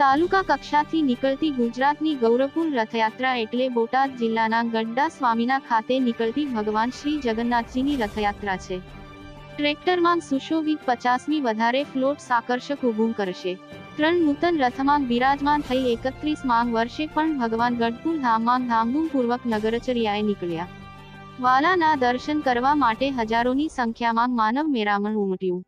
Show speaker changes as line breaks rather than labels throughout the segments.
તાલુકા કક્ષાથી નીકળતી ગુજરાતની ગૌરવપૂર્ણ રથયાત્રા એટલે બોટાદ જિલ્લાના ગડ્ડા સ્વામીના ખાતે નીકળતી ભગવાન શ્રી જગન્નાથજીની રથયાત્રા છે. ટ્રેક્ટરમાં સુશોભિત પચાસમી વધારે ફ્લોટ્સ આકર્ષક ઊભું કરશે. ત્રણ નૂતન રથમાં બિરાજમાન થઈ એકત્રીસ માંગ વર્ષે પણ ભગવાન ગઢપુર ધામમાં ધામધૂમપૂર્વક નગરચર્યાએ નીકળ્યા. વાલાના દર્શન કરવા માટે હજારોની સંખ્યામાં માનવ મેરામણ ઉમટ્યું.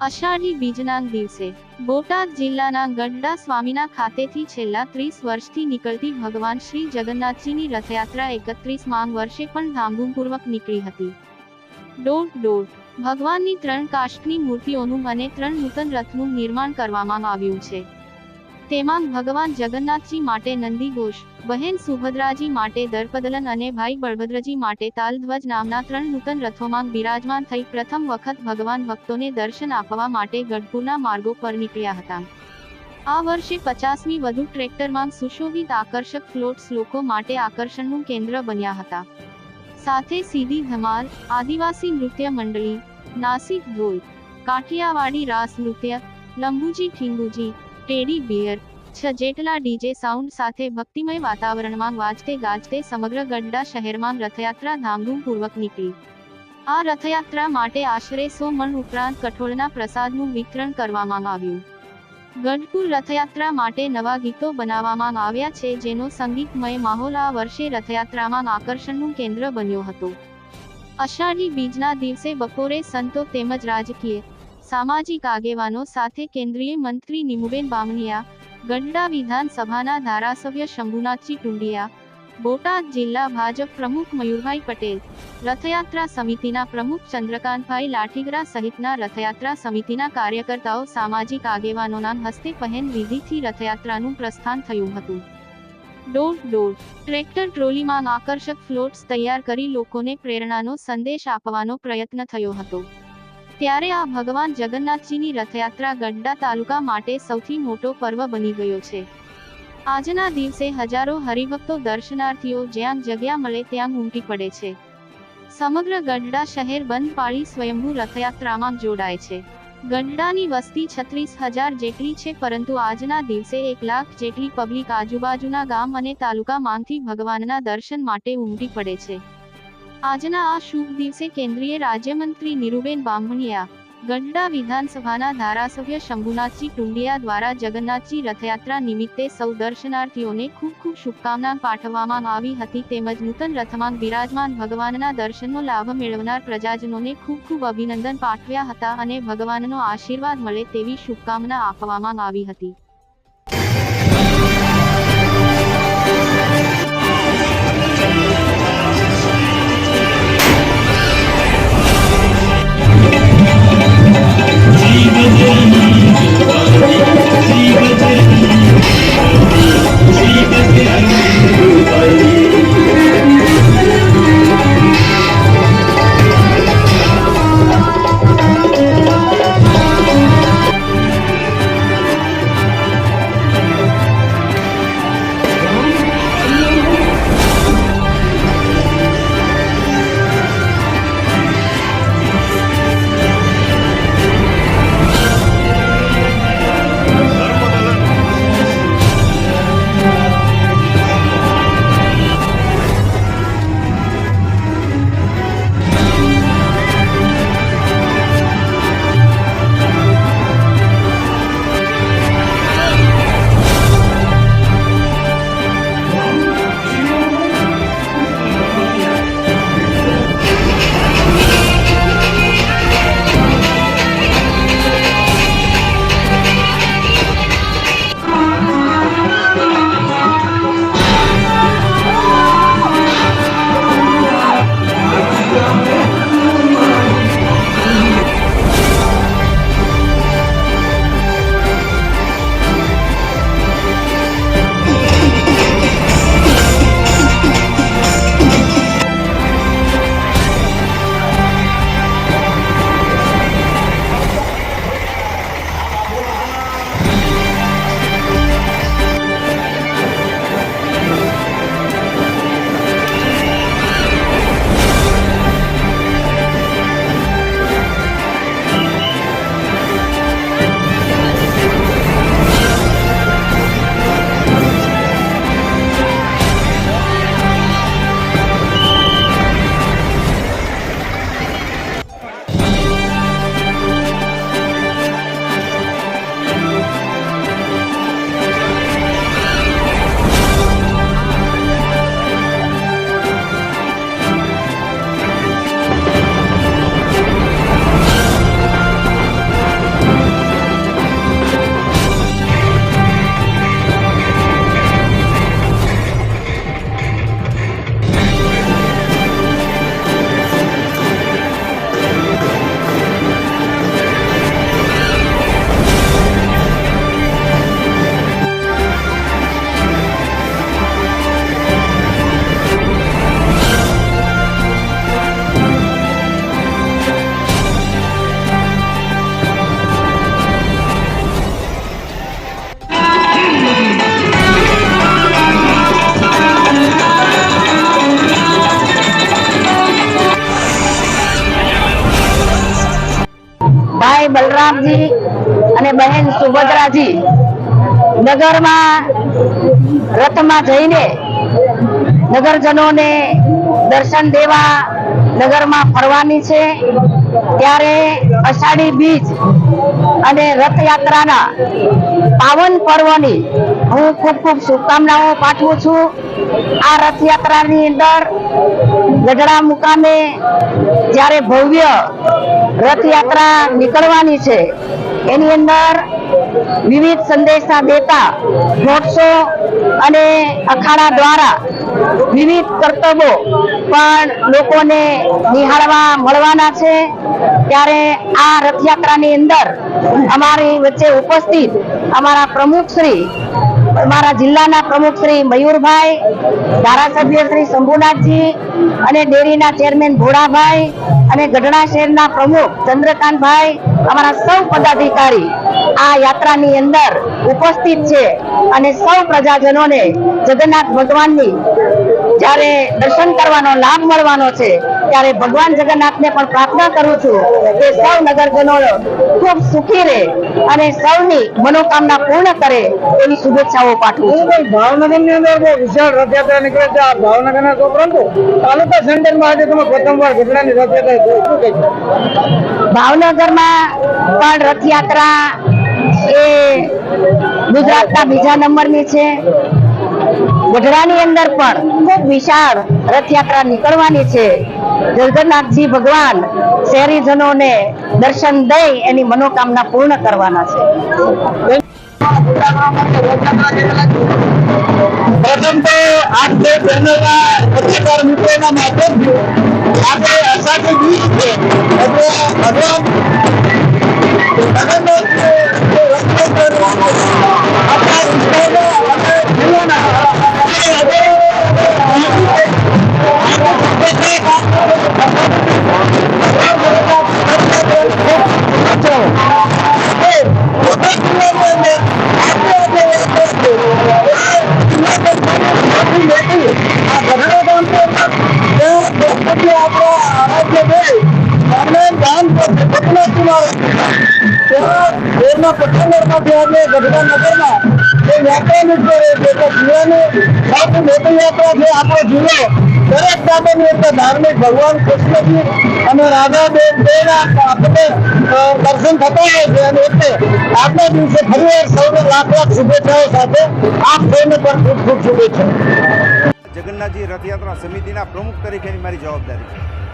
અષાઢી બીજના દિવસે બોટાદ જિલ્લાના ગઢડા સ્વામીના ખાતેથી છેલ્લા ત્રીસ વર્ષથી નીકળતી ભગવાન શ્રી જગન્નાથજીની રથયાત્રા એકત્રીસ માંગ વર્ષે પણ ધામધૂમપૂર્વક નીકળી હતી. દોઢ દોઢ. ભગવાનની ત્રણ કાષ્ઠની મૂર્તિઓનું અને ત્રણ નૂતન રથનું નિર્માણ કરવામાં આવ્યું છે. તેમાં ભગવાન જગન્નાથજી માટે નંદી ઘોષ, બહેન સુભદ્રાજી માટે દર્પદલન અને ભાઈ બળભદ્રજી માટે તાલધ્વજ નામના ત્રણ નૂતન રથોમાં બિરાજમાન થઈ પ્રથમ વખત ભગવાન ભક્તોને દર્શન આપવા માટે ગઢપુરના માર્ગો પર નીકળ્યા હતા. આ વર્ષે પચાસમી વધુ ટ્રેક્ટરમાં સુશોભિત આકર્ષક ફ્લોટ્સ લોકો માટે આકર્ષણનું કેન્દ્ર બન્યા હતા. સાથે સીધી ધમાલ, આદિવાસી નૃત્ય મંડળી, નાસિક ઢોલ કાઠિયાવાડી રાસ નૃત્ય, લંબુજી ઠીંગુજી ટેડી બિયર છ જેટલા ડીજે સાઉન્ડ સાથે ભક્તિમય વાતાવરણમાં વાજતે ગાજતે સમગ્ર ગડ્ડા શહેરમાં રથયાત્રા ધામધૂમપૂર્વક નીકળી. આ રથયાત્રા માટે આશરે સો મણ ઉપરાંત કઠોળના પ્રસાદનું વિતરણ કરવામાં આવ્યું. ગઢપુર રથયાત્રા માટે નવા ગીતો બનાવવામાં આવ્યા છે, જેનો સંગીતમય માહોલ આ વર્ષે રથયાત્રામાં આકર્ષણનું કેન્દ્ર બન્યો હતો. અષાઢી બીજના દિવસે બપોરે સંતો તેમજ રાજકીય સામાજિક આગેવાનો સાથે કેન્દ્રીય મંત્રી નિમુબેન બામણિયા ગઢડા વિધાનસભાના ધારાસભ્ય શંભુનાથજી ટુંડિયા, બોટાદ જિલ્લા ભાજપ પ્રમુખ મયુરભાઈ પટેલ, રથયાત્રા સમિતિના પ્રમુખ ચંદ્રકાંતભાઈ લાઠીગરા સહિતના રથયાત્રા સમિતિના કાર્યકર્તાઓ સામાજિક આગેવાનોના હસ્તે પહેન વિધિથી રથયાત્રાનું પ્રસ્થાન થયું હતું. ડોર ડોર ટ્રેક્ટર ટ્રોલીમાં આકર્ષક ફ્લોટ્સ તૈયાર કરી લોકોને પ્રેરણાનો સંદેશ આપવાનો પ્રયત્ન થયો હતો. ત્યારે આ ભગવાન જગન્નાથજીની રથયાત્રા ગઢડા તાલુકા માટે સૌથી મોટો પર્વ બની ગયો છે. આજના દિવસે હજારો હરિભક્તો દર્શનાર્થીઓ જ્યાં જગ્યા મળે ત્યાં ઉમટી પડે છે. સમગ્ર ગઢડા શહેર બંધ પાળી સ્વયંભૂ રથયાત્રામાં જોડાય છે. ગઢડાની વસ્તી છત્રીસ હજાર જેટલી છે પરંતુ આજના દિવસે એક લાખ જેટલી પબ્લિક આજુબાજુના ગામ અને તાલુકામાંથી ભગવાનના દર્શન માટે ઉમટી પડે છે. આજના આ શુભ દિવસે કેન્દ્રીય રાજ્યમંત્રી નિરુબેન બામણિયા ગઢડા વિધાનસભાના ધારાસભ્ય શંભુનાથજી ટુંડિયા દ્વારા જગન્નાથજી રથયાત્રા નિમિત્તે સૌ દર્શનાર્થીઓને ખૂબ ખૂબ શુભકામના પાઠવવામાં આવી હતી તેમજ નૂતન રથમાં બિરાજમાન ભગવાનના દર્શનનો લાભ મેળવનાર પ્રજાજનોને ખૂબ ખૂબ અભિનંદન પાઠવ્યા હતા અને ભગવાનનો આશીર્વાદ મળે તેવી શુભકામના આપવામાં આવી હતી.
जीवते जीवते ભાઈ બલરામજી અને બહેન સુભદ્રાજી નગરમાં રથમાં જઈને નગરજનોને દર્શન દેવા નગરમાં ફરવાની છે. ત્યારે અષાઢી બીજ અને રથયાત્રાના પાવન પર્વની હું ખૂબ ખૂબ શુભકામનાઓ પાઠવું છું. આ રથયાત્રાની અંદર ગઢડા મુકામે જ્યારે ભવ્ય રથયાત્રા નીકળવાની છે, એની અંદર વિવિધ સંદેશા દેતા રોડશો અને અખાડા દ્વારા વિવિધ કર્તવ્યો પણ લોકોને નિહાળવા મળવાના છે. ત્યારે આ રથયાત્રાની અંદર અમારી વચ્ચે ઉપસ્થિત અમારા પ્રમુખ શ્રી અમારા જિલ્લાના પ્રમુખ શ્રી મયુરભાઈ, ધારાસભ્ય શ્રી શંભુનાથજી અને ડેરીના ચેરમેન ભોળાભાઈ અને ગઢડા શહેરના પ્રમુખ ચંદ્રકાંતભાઈ અમારા સૌ પદાધિકારી આ યાત્રાની અંદર ઉપસ્થિત છે અને સૌ પ્રજાજનોને જગન્નાથ ભગવાનની જ્યારે દર્શન કરવાનો લાભ મળવાનો છે ત્યારે ભગવાન જગન્નાથને પણ પ્રાર્થના કરું છું કે સૌ નગરજનો ખૂબ સુખી રહે અને સૌની મનોકામના પૂર્ણ કરે એવી શુભેચ્છાઓ પાઠવું છું
ભાઈ ભાવનગરની અંદર બહુ વિશાળ રથયાત્રા નીકળે છે આ ભાવનગર ના પરંતુ તાલુકા સેન્ટરમાં આજે તમે પ્રથમવાર વાર રથયાત્રા. શું કહેશો?
ભાવનગરમાં પણ રથયાત્રા એ ગુજરાતના બીજા નંબરની છે ગઢડાની અંદર પણ ખૂબ વિશાળ રથયાત્રા નીકળવાની છે. જગન્નાથજી ભગવાન શહેરીજનોને દર્શન દઈ એની મનોકામના પૂર્ણ કરવાના છે.
પ્રથમ તો આપ ચેનલના પત્રકાર મિત્રોના માધ્યમથી. આપણે અષાઢી બીજ છે. એટલે ભગવાન જગન્નાથને ધાર્મિક ભગવાન કૃષ્ણજી અને રાધાદેવ બેના આપણે દર્શન થતા હોય છે અને એટલે આજના દિવસે ફરીવાર સૌને લાખ લાખ શુભેચ્છાઓ સાથે આપ સૌને પણ ખૂબ ખૂબ શુભેચ્છા
જગન્નાથજી રથયાત્રા સમિતિના પ્રમુખ તરીકેની મારી જવાબદારી છે.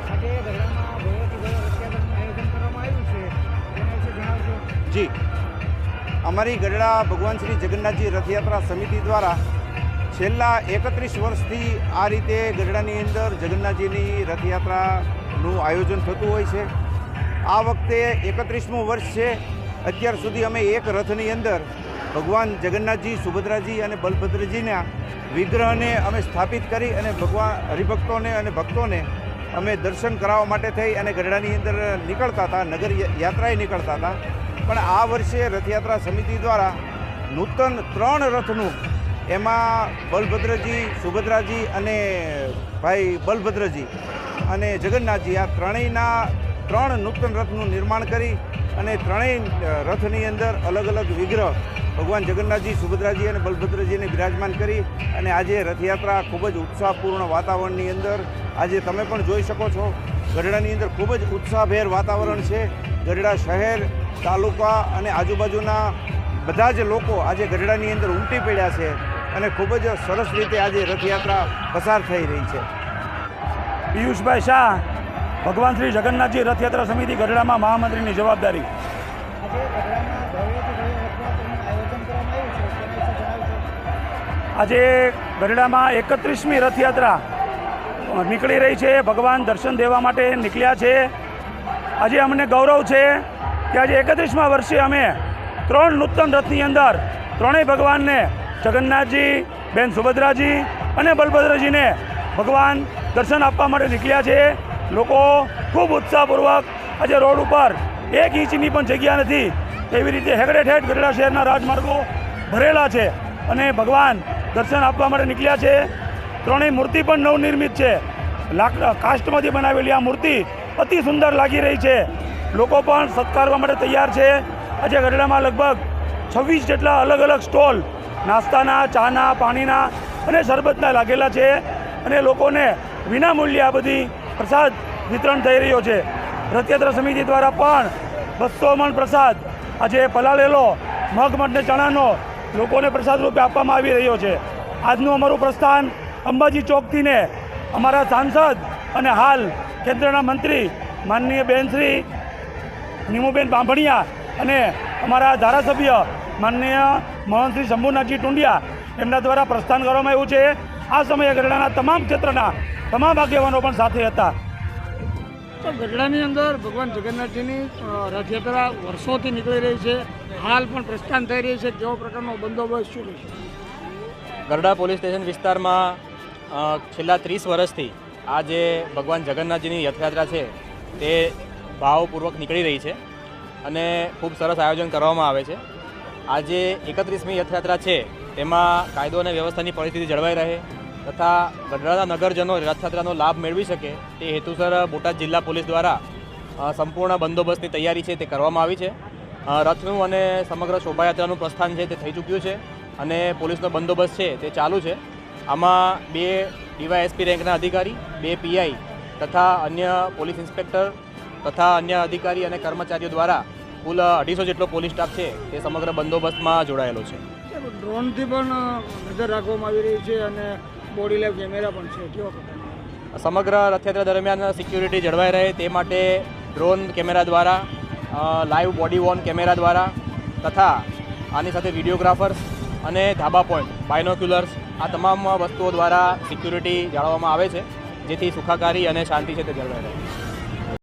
જી. અમારી ગઢડા ભગવાન શ્રી જગન્નાથજી રથયાત્રા સમિતિ દ્વારા છેલ્લા એકત્રીસ વર્ષથી આ રીતે ગઢડાની અંદર જગન્નાથજીની રથયાત્રાનું આયોજન થતું હોય છે. આ વખતે એકત્રીસમું વર્ષ છે. અત્યાર સુધી અમે એક રથની અંદર ભગવાન જગન્નાથજી, સુભદ્રાજી અને બલભદ્રજીના વિગ્રહને અમે સ્થાપિત કરી અને ભગવાન હરિભક્તોને અને ભક્તોને અમે દર્શન કરાવવા માટે થઈ અને ગઢડાની અંદર નીકળતા હતા, નગર યાત્રાએ નીકળતા હતા. પણ આ વર્ષે રથયાત્રા સમિતિ દ્વારા નૂતન ત્રણ રથનું એમાં બલભદ્રજી, સુભદ્રાજી અને ભાઈ બલભદ્રજી અને જગન્નાથજી આ ત્રણેયના ત્રણ નૂતન રથનું નિર્માણ કરી અને ત્રણેય રથની અંદર અલગ અલગ વિગ્રહ ભગવાન જગન્નાથજી, સુભદ્રાજી અને બલભદ્રજીને બિરાજમાન કરી અને આજે રથયાત્રા ખૂબ જ ઉત્સાહપૂર્ણ વાતાવરણની અંદર આજે તમે પણ જોઈ શકો છો ગઢડાની અંદર ખૂબ જ ઉત્સાહભેર વાતાવરણ છે. ગઢડા શહેર તાલુકા અને આજુબાજુના બધા જ લોકો આજે ગઢડાની અંદર ઉમટી પડ્યા છે અને ખૂબ જ સરસ રીતે આજે રથયાત્રા પસાર થઈ રહી છે.
પિયુષભાઈ શાહ ભગવાન શ્રી જગન્નાથજી રથયાત્રા સમિતિ ગઢડામાં મહામંત્રીની જવાબદારી.
આજે ગઢડામાં
એકત્રીસમી રથયાત્રા. નીકળી રહી છે. ભગવાન દર્શન દેવા માટે નીકળ્યા છે. આજે અમને ગૌરવ છે કે આજે એકત્રીસમા વર્ષે અમે ત્રણ નૂતન રથની અંદર ત્રણેય ભગવાનને, જગન્નાથજી, બેન સુભદ્રાજી અને બલભદ્રજીને ભગવાન દર્શન આપવા માટે નીકળ્યા છે. લોકો ખૂબ ઉત્સાહપૂર્વક આજે રોડ ઉપર એક ઇંચની પણ જગ્યા નથી. એવી રીતે હેગડે ઠેઠ ગઢડા શહેરના રાજમાર્ગો ભરેલા છે અને ભગવાન દર્શન આપવા માટે નીકળ્યા છે. ત્રણેય મૂર્તિ પણ નવનિર્મિત છે. લાકડા કાસ્ટમાંથી બનાવેલી આ મૂર્તિ અતિ સુંદર લાગી રહી છે. લોકો પણ સત્કારવા માટે તૈયાર છે. આજે ગઢડામાં લગભગ છવ્વીસ જેટલા અલગ અલગ સ્ટોલ, નાસ્તાના, ચાના, પાણીના અને શરબતના લાગેલા છે અને લોકોને વિના મૂલ્યે આ બધી પ્રસાદ વિતરણ થઈ રહ્યો છે. રથયાત્રા સમિતિ દ્વારા પણ બસો મણ પ્રસાદ આજે પલાળેલો, મગ મઠ ચણાનો લોકોને પ્રસાદ રૂપે આપવામાં આવી રહ્યો છે. આજનું અમારું પ્રસ્થાન અંબાજી ચોકથીને અમારા સાંસદ અને હાલ કેન્દ્રના મંત્રી માનનીય બેનશ્રી નીમુબેન બાંભણિયા અને અમારા ધારાસભ્ય માનનીય મોહનશ્રી શંભુનાથજી ટુંડિયા એમના દ્વારા પ્રસ્થાન કરવામાં આવ્યું છે. આ સમયે ગઢડાના તમામ ક્ષેત્રના તમામ આગેવાનો પણ સાથે હતા.
તો ગઢડાની અંદર ભગવાન જગન્નાથજીની રથયાત્રા વર્ષોથી નીકળી રહી છે. હાલ પણ પ્રસ્થાન થઈ રહી છે. કેવો પ્રકારનો બંદોબસ્ત શું રહેશે?
ગરડા પોલીસ સ્ટેશન વિસ્તારમાં છેલ્લા ત્રીસ વર્ષથી આ જે ભગવાન જગન્નાથજીની રથયાત્રા છે, તે ભાવપૂર્વક નીકળી રહી છે અને ખૂબ સરસ આયોજન કરવામાં આવે છે. આજે એકત્રીસમી રથયાત્રા છે, તેમાં કાયદો અને વ્યવસ્થાની પરિસ્થિતિ જળવાઈ રહે તથા ગઢડાના નગરજનો રથયાત્રાનો લાભ મેળવી શકે તે હેતુસર બોટાદ જિલ્લા પોલીસ દ્વારા સંપૂર્ણ બંદોબસ્તની તૈયારી છે તે કરવામાં આવી છે. રથનું અને સમગ્ર શોભાયાત્રાનું પ્રસ્થાન છે તે થઈ ચૂક્યું છે અને પોલીસનો બંદોબસ્ત છે તે ચાલુ છે. આમાં બે ડીવાયએસપી રેન્કના અધિકારી બે પીઆઈ તથા અન્ય પોલીસ ઇન્સ્પેક્ટર તથા અન્ય અધિકારી અને કર્મચારીઓ દ્વારા કુલ અઢીસો જેટલો પોલીસ સ્ટાફ છે તે સમગ્ર બંદોબસ્તમાં જોડાયેલો છે.
ડ્રોનથી પણ નજર રાખવામાં આવી રહી છે અને બોડી લેવ કેમેરા પણ છે. કેવો
સમગ્ર રથયાત્રા દરમિયાન સિક્યુરિટી જળવાઈ રહે તે માટે ડ્રોન કેમેરા દ્વારા લાઈવ બોડી વોર્ન કેમેરા દ્વારા તથા આની સાથે વિડીયોગ્રાફર્સ અને ધાબા પોઈન્ટ બાયનોક્યુલર્સ આ તમામ વસ્તુઓ દ્વારા સિક્યુરિટી જાળવવામાં આવે છે, જેથી સુખાકારી અને શાંતિ છે તે જળવાઈ રહે.